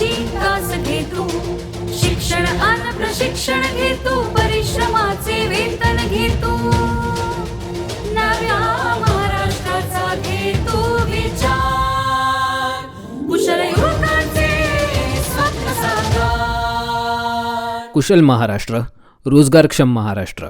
विकासाची कास शिक्षण आणि प्रशिक्षण घेतो. परिश्रमाचे वेतन घेतो. नव्या महाराष्ट्राचा विचार. कुशल युवकांचे स्वप्न साकार. कुशल महाराष्ट्र रोजगारक्षम महाराष्ट्र.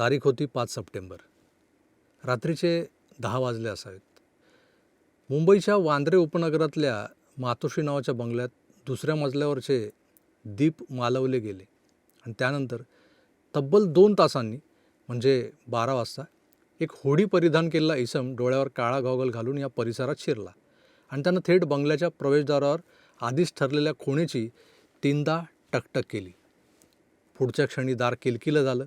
तारीख होती पाच सप्टेंबर. रात्रीचे दहा वाजले असावेत. मुंबईच्या वांद्रे उपनगरातल्या मातोश्री नावाच्या बंगल्यात दुसऱ्या मजल्यावरचे दीप मालवले गेले आणि त्यानंतर तब्बल दोन तासांनी म्हणजे बारा वाजता एक होडी परिधान केलेला इसम डोळ्यावर काळा गॉगल घालून या परिसरात शिरला आणि त्यानं थेट बंगल्याच्या प्रवेशद्वारावर आधीच ठरलेल्या खोणीची तीनदा टकटक केली. पुढच्या क्षणी दार किलकिलं झालं.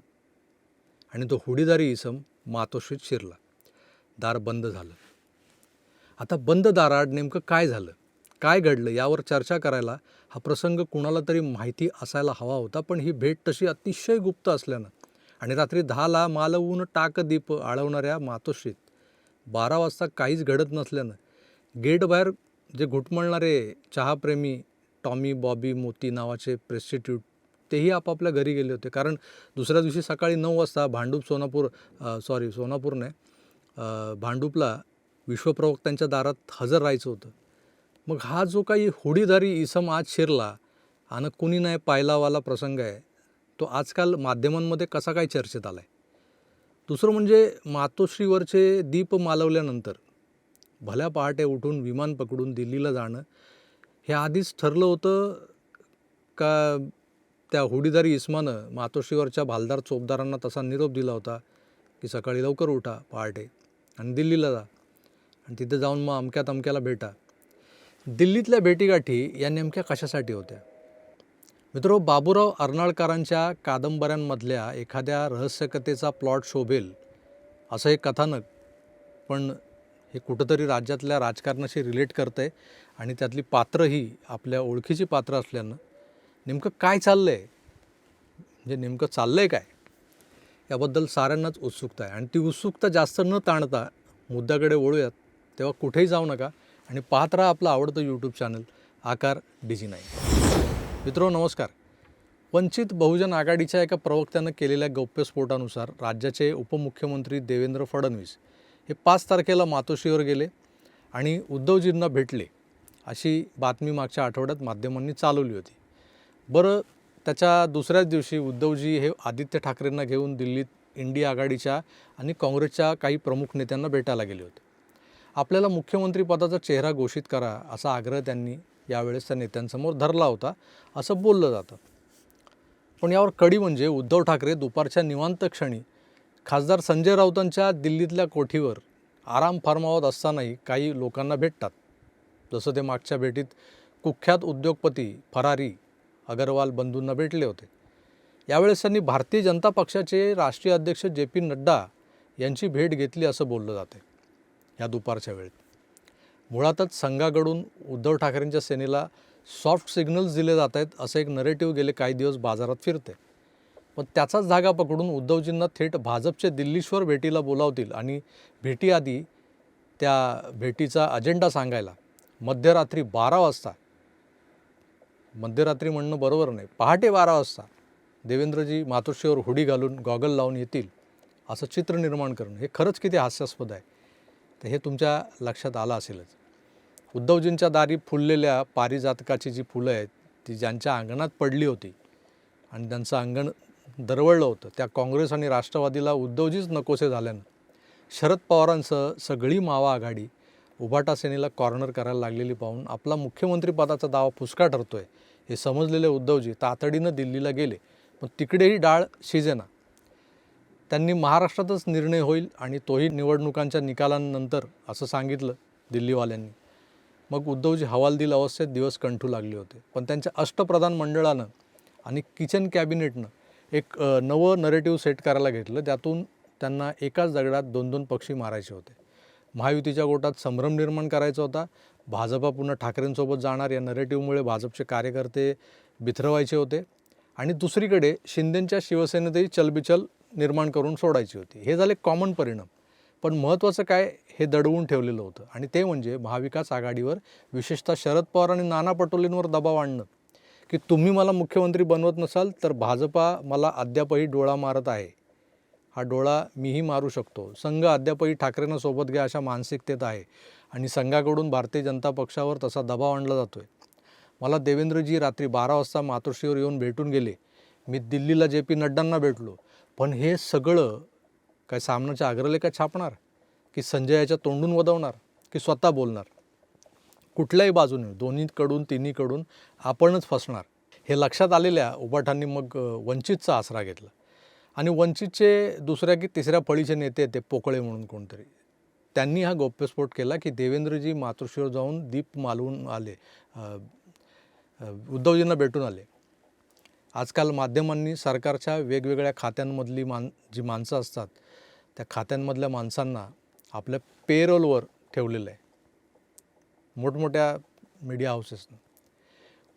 आणि तो हुडीदारी इसम मातोश्रीत शिरला. दार बंद झालं. आता बंद दाराआड नेमकं काय झालं? काय घडलं? यावर चर्चा करायला हा प्रसंग कुणाला तरी माहिती असायला हवा होता पण ही भेट तशी अतिशय गुप्त असल्यानं. आणि रात्री दहाला मालवून टाकदीप आळवणाऱ्या मातोश्रीत बारा वाजता काहीच घडत नसल्यानं गेटबाहेर जे घुटमळणारे चहाप्रेमी टॉमी बॉबी मोती नावाचे प्रेस्टिट्यूट तेही आपापल्या घरी गेले होते. कारण दुसऱ्या दिवशी सकाळी नऊ वाजता भांडूप सोनापूर सॉरी सोनापूर नाही भांडूपला विश्वप्रवक्त्यांच्या दारात हजर राहायचं होतं. मग हा जो काही होडीधारी इसम आज शिरला आणि कुणी नाही पायलावाला प्रसंग आहे तो आजकाल माध्यमांमध्ये कसा काय चर्चेत आला आहे दुसरं म्हणजे मातोश्रीवरचे दीप मालवल्यानंतर भल्या पहाटे उठून विमान पकडून दिल्लीला जाणं हे आधीच ठरलं होतं का त्या हुडीदारी इस्मानं मातोश्रीवरच्या भालदार चोपदारांना तसा निरोप दिला होता की सकाळी लवकर उठा पहाटे आणि दिल्लीला जा आणि तिथे जाऊन मग अमक्या तमक्याला भेटा. दिल्लीतल्या भेटीगाठी या नेमक्या कशासाठी होत्या? मित्रो बाबूराव अर्नाळकरांच्या कादंबऱ्यांमधल्या एखाद्या रहस्यकथेचा प्लॉट शोभेल असं एक कथानक पण हे कुठंतरी राज्यातल्या राजकारणाशी रिलेट करतं आहे आणि त्यातली पात्रही आपल्या ओळखीची पात्र असल्यानं नेमकं काय चाललं आहे म्हणजे नेमकं चाललं आहे काय? याबद्दल साऱ्यांनाच उत्सुकता आहे. आणि ती उत्सुकता जास्त न ताणता मुद्द्याकडे वळूयात. तेव्हा कुठेही जाऊ नका. आणि पाहत राहा आपलं आवडतं यूट्यूब चॅनल आकार डिजी नाही मित्रो नमस्कार. वंचित बहुजन आघाडीच्या एका प्रवक्त्यानं केलेल्या गौप्यस्फोटानुसार राज्याचे उपमुख्यमंत्री देवेंद्र फडणवीस हे पाच तारखेला मातोश्रीवर गेले आणि उद्धवजींना भेटले अशी बातमी मागच्या आठवड्यात माध्यमांनी चालवली होती. बरं त्याच्या दुसऱ्याच दिवशी उद्धवजी हे आदित्य ठाकरेंना घेऊन दिल्लीत इंडिया आघाडीच्या आणि काँग्रेसच्या काही प्रमुख नेत्यांना भेटायला गेले होते. आपल्याला मुख्यमंत्रीपदाचा चेहरा घोषित करा असा आग्रह त्यांनी यावेळेस त्या नेत्यांसमोर धरला होता असं बोललं जातं. पण यावर कडी म्हणजे उद्धव ठाकरे दुपारच्या निवांत क्षणी खासदार संजय राऊतांच्या दिल्लीतल्या कोठीवर आराम फार्मावत असतानाही काही लोकांना भेटतात. जसं ते मागच्या भेटीत कुख्यात उद्योगपती फरारी अगरवाल बंधूंना भेटले होते. यावेळेस त्यांनी भारतीय जनता पक्षाचे राष्ट्रीय अध्यक्ष जे पी नड्डा यांची भेट घेतली असं बोललं जाते. या दुपारच्या वेळेत. मुळातच संघाकडून उद्धव ठाकरेंच्या सेनेला सॉफ्ट सिग्नल्स दिले जात आहेत असं एक नरेटिव्ह गेले काही दिवस बाजारात फिरते. पण त्याचाच धागा पकडून उद्धवजींना थेट भाजपचे दिल्लीश्वर भेटीला बोलावतील आणि भेटीआधी त्या भेटीचा अजेंडा सांगायला मध्यरात्री बारा वाजता मध्यरात्री म्हणणं बरोबर नाही. पहाटे बारा वाजता देवेंद्रजी मातोश्रीवर हुडी घालून गॉगल लावून येतील असं चित्र निर्माण करणं हे खरंच किती हास्यास्पद आहे. तर हे तुमच्या लक्षात आलं असेलच. उद्धवजींच्या दारी फुललेल्या पारिजातकाची जी फुलं आहेत ती ज्यांच्या अंगणात पडली होती आणि त्यांचं अंगण दरवळलं होतं त्या काँग्रेस आणि राष्ट्रवादीला उद्धवजीच नकोसे झाल्यानं शरद पवारांसह सगळी मावा आघाडी उभाटा सेनेला कॉर्नर करायला लागलेली पाहून आपला मुख्यमंत्रीपदाचा दावा फुसका आहे हे समजलेले उद्धवजी तातडीनं दिल्लीला गेले. पण तिकडेही डाळ शिजेना. त्यांनी महाराष्ट्रातच निर्णय होईल आणि तोही निवडणुकांच्या निकालांनंतर असं सांगितलं दिल्लीवाल्यांनी. मग उद्धवजी हवालदिल अवस्थेत दिवस कंठू लागले होते. पण त्यांच्या अष्टप्रधान मंडळानं आणि किचन कॅबिनेटनं एक नवं नरेटिव्ह सेट करायला घेतलं. त्यातून त्यांना एकाच दगडात दोन दोन पक्षी मारायचे होते. महायुतीच्या गोटात संभ्रम निर्माण करायचा होता. भाजपा पुन्हा ठाकरेंसोबत जाणार या नरेटिव्हमुळे भाजपचे कार्यकर्ते बिथरवायचे होते. आणि दुसरीकडे शिंदेंच्या शिवसेनेतही चलबिचल निर्माण करून सोडायची होती. हे झाले कॉमन परिणाम. पण महत्त्वाचं काय हे दडवून ठेवलेलं होतं. आणि ते म्हणजे महाविकास आघाडीवर विशेषतः शरद पवार आणि नाना पटोलेंवर दबाव आणणं. की तुम्ही मला मुख्यमंत्री बनवत नसाल तर भाजपा मला अद्यापही डोळा मारत आहे. हा डोळा मीही मारू शकतो. संघ अद्यापही ठाकरेंना सोबत घ्या अशा मानसिकतेत आहे आणि संघाकडून भारतीय जनता पक्षावर तसा दबाव आणला जातो आहे मला देवेंद्रजी रात्री बारा वाजता मातोश्रीवर येऊन भेटून गेले. मी दिल्लीला जे पी नड्डांना भेटलो. पण हे सगळं काय सामनाच्या आग्रलेखा छापणार? की संजय याच्या तोंडून वदवणार? की स्वतः बोलणार? कुठल्याही बाजूने दोन्हीकडून तिन्हीकडून आपणच फसणार. हे लक्षात आलेल्या उबाठांनी मग वंचितचा आसरा घेतला. आणि वंचितचे दुसऱ्या की तिसऱ्या फळीचे नेते ते पोकळे म्हणून कोणतरी. त्यांनी हा गौप्यस्फोट केला की देवेंद्रजी मातोश्रीवर जाऊन दीप मालवून आले. उद्धवजींना भेटून आले. आजकाल माध्यमांनी सरकारच्या वेगवेगळ्या खात्यांमधली मान जी माणसं असतात त्या खात्यांमधल्या माणसांना आपल्या पेरोलवर ठेवलेलं आहे. मोठमोठ्या मीडिया हाऊसेसनं.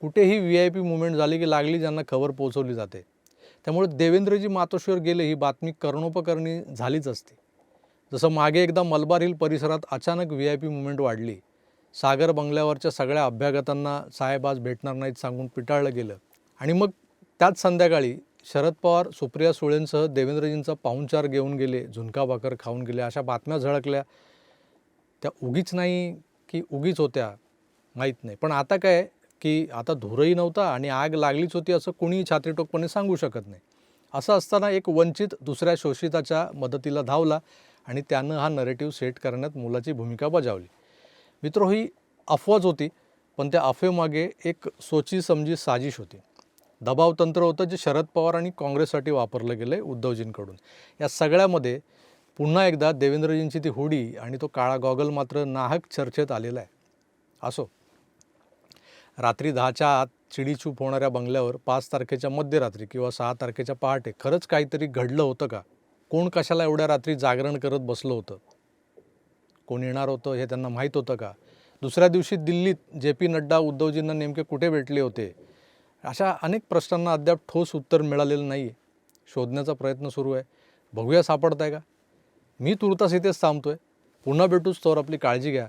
कुठेही व्ही आय पी मुवमेंट झाली की लागली ज्यांना खबर पोहोचवली जाते. त्यामुळे देवेंद्रजी मातोश्वर गेले ही बातमी कर्णोपकरणी झालीच असते. जसं मागे एकदा मलबार हिल परिसरात अचानक व्ही आय पी मुवमेंट वाढली. सागर बंगल्यावरच्या सगळ्या अभ्यागतांना साहेब आज भेटणार नाहीत सांगून पिटाळलं गेलं. आणि मग त्याच संध्याकाळी शरद पवार सुप्रिया सुळेंसह देवेंद्रजींचा पाहुणचार घेऊन गेले झुणका भाकर खाऊन गेले अशा बातम्या झळकल्या. त्या उगीच नाही की उगीच होत्या माहीत नाही. पण आता काय की आता धुरही नव्हता आणि आग लागलीच होती असं कोणीही छातीटोकपणे सांगू शकत नाही. असं असताना एक वंचित दुसऱ्या शोषिताच्या मदतीला धावला आणि त्यानं हा नरेटिव्ह सेट करण्यात मुलाची भूमिका बजावली. मित्र ही अफवाच होती पण त्या अफवेमागे एक सोची समजी साजिश होती. दबाव तंत्र होतं जे शरद पवार आणि काँग्रेससाठी वापरलं गेलं आहे उद्धवजींकडून. या सगळ्यामध्ये पुन्हा एकदा देवेंद्रजींची ती हुडी आणि तो काळा गॉगल मात्र नाहक चर्चेत आलेला आहे. असो. रात्री दहाच्या आत चिडीचूप होणाऱ्या बंगल्यावर पाच तारखेच्या मध्यरात्री किंवा सहा तारखेच्या पहाटे खरंच काहीतरी घडलं होतं का? कोण कशाला एवढ्या रात्री जागरण करत बसलं होतं? कोण येणार होतं हे त्यांना माहीत होतं का? दुसऱ्या दिवशी दिल्लीत जे पी नड्डा उद्धवजींना नेमके कुठे भेटले होते? अशा अनेक प्रश्नांना अद्याप ठोस उत्तर मिळालेलं नाही आहे शोधण्याचा प्रयत्न सुरू आहे. बघूया सापडत आहे का? मी तुर्तास इथेच थांबतो आहे पुन्हा भेटूच तोवर आपली काळजी घ्या.